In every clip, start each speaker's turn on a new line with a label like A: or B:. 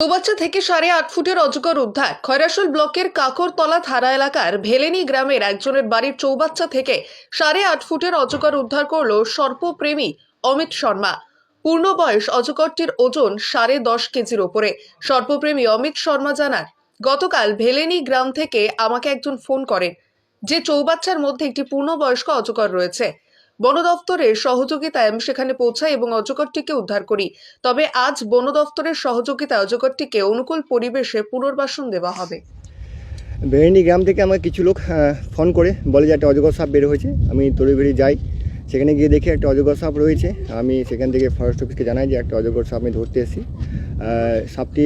A: চৌবাচ্চা থেকে সাড়ে আট ফুটের অজগর উদ্ধার। খয়রাসুল ব্লকের কাকরতলা থানা এলাকার ভেলেনি গ্রামের একজনের বাড়ির চৌবাচ্চা থেকে সাড়ে আট ফুটের অজগর উদ্ধার করল সর্পপ্রেমী অমিত শর্মা। পূর্ণ বয়স অজগরটির ওজন সাড়ে দশ কেজির ওপরে। সর্পপ্রেমী অমিত শর্মা জানান, গতকাল ভেলেনি গ্রাম থেকে আমাকে একজন ফোন করেন যে চৌবাচ্চার মধ্যে একটি পূর্ণবয়স্ক অজগর রয়েছে। বন দফতরের সহযোগিতায় আমি সেখানে পৌঁছাই এবং অজগরটিকে উদ্ধার করি। তবে আজ বন দফতরের সহযোগিতায় অজগরটিকে অনুকূল পরিবেশে পুনর্বাসন দেওয়া হবে।
B: বেরেন্ডি গ্রাম থেকে আমাকে কিছু লোক ফোন করে বলে যে একটা অজগর সাপ বের হয়েছে। আমি তড়িঘড়ি যাই। সেখানে গিয়ে দেখি একটা অজগর সাপ রয়েছে। আমি সেখান থেকে ফরেস্ট অফিসকে জানাই যে একটা অজগর সাপ আমি ধরতে এসেছি। সাপটি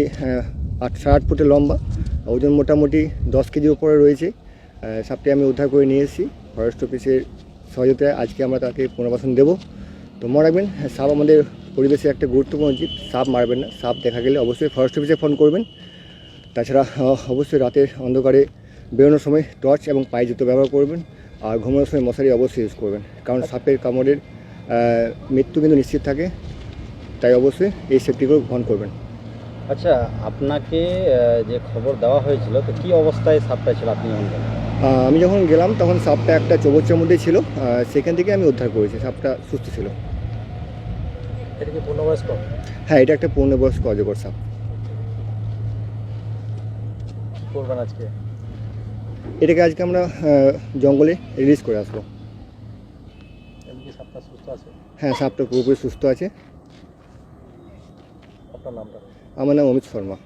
B: আট, সাড়ে আট ফুটের লম্বা। ওজন মোটামুটি দশ কেজির উপরে রয়েছে। সাপটি আমি উদ্ধার করে নিয়ে এসেছি। ফরেস্ট অফিসের সহযোগিতায় আজকে আমরা তাকে পুনর্বাসন দেবো। তো মনে রাখবেন সাপ আমাদের পরিবেশে একটা গুরুত্বপূর্ণ জীব, সাপ মারবেন না। সাপ দেখা গেলে অবশ্যই ফরেস্ট অফিসে ফোন করবেন। তাছাড়া অবশ্যই রাতের অন্ধকারে বেরোনোর সময় টর্চ এবং পায়ে জুতো ব্যবহার করবেন। আর ঘুমানোর সময় মশারি অবশ্যই ইউজ করবেন। কারণ সাপের কামড়ের মৃত্যু কিন্তু নিশ্চিত থাকে। তাই অবশ্যই এই সেফটিগুলো গ্রহণ করবেন।
C: আচ্ছা আপনাকে যে খবর দেওয়া হয়েছিল, তো কি অবস্থায় সাপটা ছিল? আপনি যখন
B: আমি যখন গেলাম তখন সাপটা একটা চৌবচ্চার মধ্যেই ছিল সেখান থেকে আমি উদ্ধার করেছি সাপটা সুস্থ ছিল।
C: এটা কি পূর্ণবয়স্ক?
B: হ্যাঁ এটা একটা পূর্ণবয়স্ক অজগর সাপ।
C: করবেন আজকে?
B: এটাকে আজকে আমরা জঙ্গলে রিলিজ করে আসব।
C: সাপটা সুস্থ আছে?
B: হ্যাঁ সাপটা পুরোপুরি সুস্থ আছে।
C: আপনার নামটা?
B: আমার নাম অমিত শর্মা।